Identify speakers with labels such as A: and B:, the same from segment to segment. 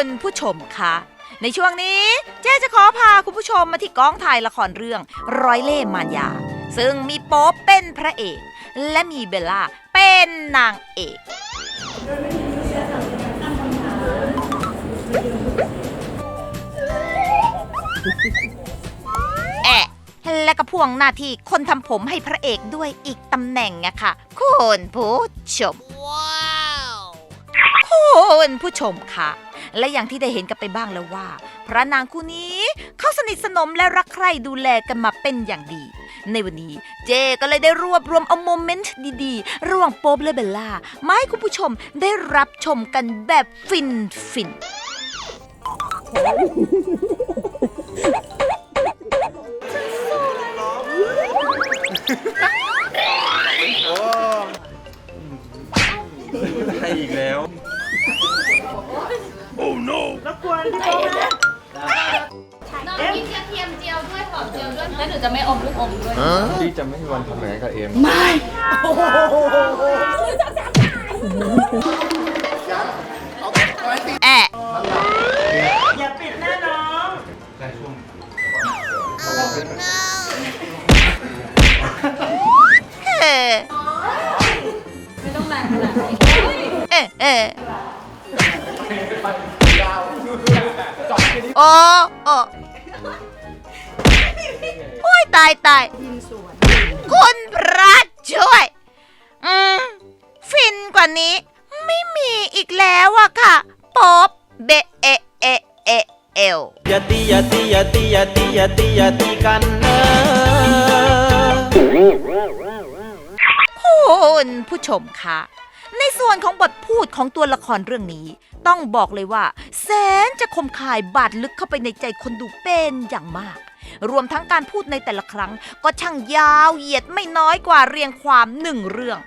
A: คุณผู้ชมคะ ในช่วงนี้เจ๊จะขอพาคุณผู้ชมมาที่กองถ่ายละครเรื่องร้อยเล่ห์มารยา ซึ่งมีโป๊ปเป็นพระเอก และมีเบลล่าเป็นนางเอกแอะและก็พ่วงหน้าที่คนทำผมให้พระเอกด้วยอีกตำแหน่งอะค่ะ คุณผู้ชมคุณผู้ชมค่ะ และอย่างที่ได้เห็นกันไปบ้างแล้วว่า พระนางคู่นี้เขาสนิทสนมและรักใคร่ดูแลกันมาเป็นอย่างดี ในวันนี้เจก็เลยได้รวบรวมเอาโมเมนต์ดีๆ ระหว่างโป๊บและเบลล่ามาให้คุณผู้ชมได้รับชมกันแบบฟินฟินๆ
B: ให้อีกแล้ว
C: น้องกินกระเทียมเจียวด้วยหอมเจียวด้วยแล้วหนูจะไม่อมลูกอมด้วย
B: พี่จะไม่มีวันทำแบบนั้นกับเอม
A: แอะ
D: อย่าปิดหน้าน้อง
A: เออ
C: ไม่ต้องแรงขนาดนี้
A: เออเออ โอ้โอ้โอ้ยตายตายคุณพระช่วย อืม ฟินกว่านี้ ไม่มีอีกแล้วอะค่ะป๊อบเบะเอะเอะเอะเอล
E: อย่าตีอย่าตีอย่าตีอย่าตีอย่าตีอย่าตีกันเนอะ
A: คุณผู้ชมคะ ในส่วนของบทพูดของตัวละครเรื่องนี้ ต้องบอกเลยว่า แสนจะคมคายบาดลึกเข้าไปในใจคนดูเป็นอย่างมาก รวมทั้งการพูดในแต่ละครั้ง ก็ช่างยาวเหยียดไม่น้อยกว่าเรียงความหนึ่งเรื่อง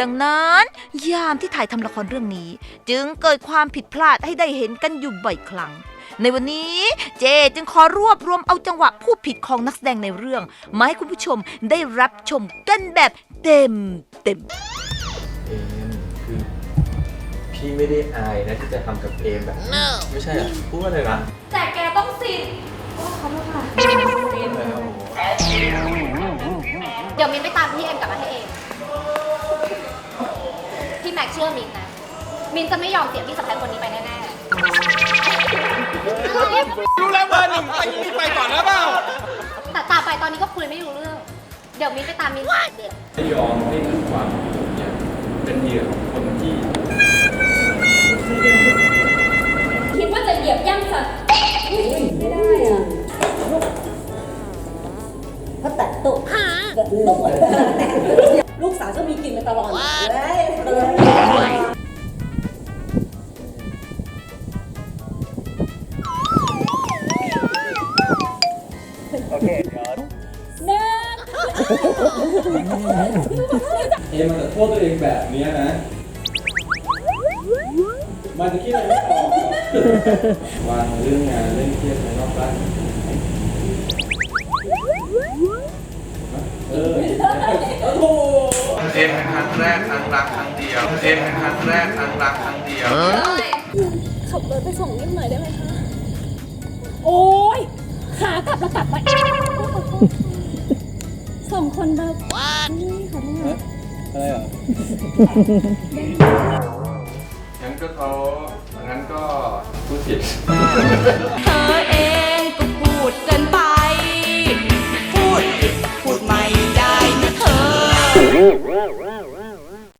A: ดังนั้นยามที่ถ่ายทำละครเรื่องนี้ จึงเกิดความผิดพลาดให้ได้เห็นกันอยู่บ่อยครั้งในวันนี้เจจึงขอรวบรวมเอาจังหวะพูดผิดของนักแสดงในเรื่อง มาให้คุณผู้ชมได้รับชมกันแบบเต็มเต็ม
B: พี่ไม่ได้อายนะที่จะทำกับเอมแบบนี้ไม่ใช่อะพูดว่าอะไรนะ
C: แต่แกต้องสิโอ้ขอโทษค่ะเดี๋ยวมินไปตามพี่เอ็มกลับมาให้เองพี่แม็กซ์เชื่อมินนะ มินจะไม่ยอมเสียพี่สะพ้ายคนนี้ไปแน่ๆ
B: รู้แล้วเบอร์หนึ่งไปนี่ไปก่อนแล้วเปล่า
C: แต่ตามไปตอนนี้ก็คุยไม่รู้เรื่อง เดี๋ยวมินไปตามมินเดี๋ยว
B: ไม่ยอมให้ความเนี่ยเป็นเหยื่อของคนที่
C: คิดว่าจะเหยียบย่ำสัตว์
F: เพราะแต่ตุกตุกลูกสาวก็มีกินมาตลอดเลยหนึ่ง
B: เอมมันจะโทษตัวเองแบบเนี้ยนะ มันจะคิดอะไรไม่ออกหรอกวางเรื่องงานเรื่องเครียดในรอบบ้านเออโอ้โห
G: เอ็มเป็นครั้งแรกครั้งรักครั้งเดียวเอ็มเป็นครั้งแรกครั้งรักครั้งเดียว
H: ขับรถไปส่งนิดหน่อยได้ไหมคะ โอ้ยขากลับแล้วกลับไปส่งคนแบบนี่ขอโทษ
B: อะไรอะงั้นก็ เขางั้นก็พูดผิด
I: เธอเอง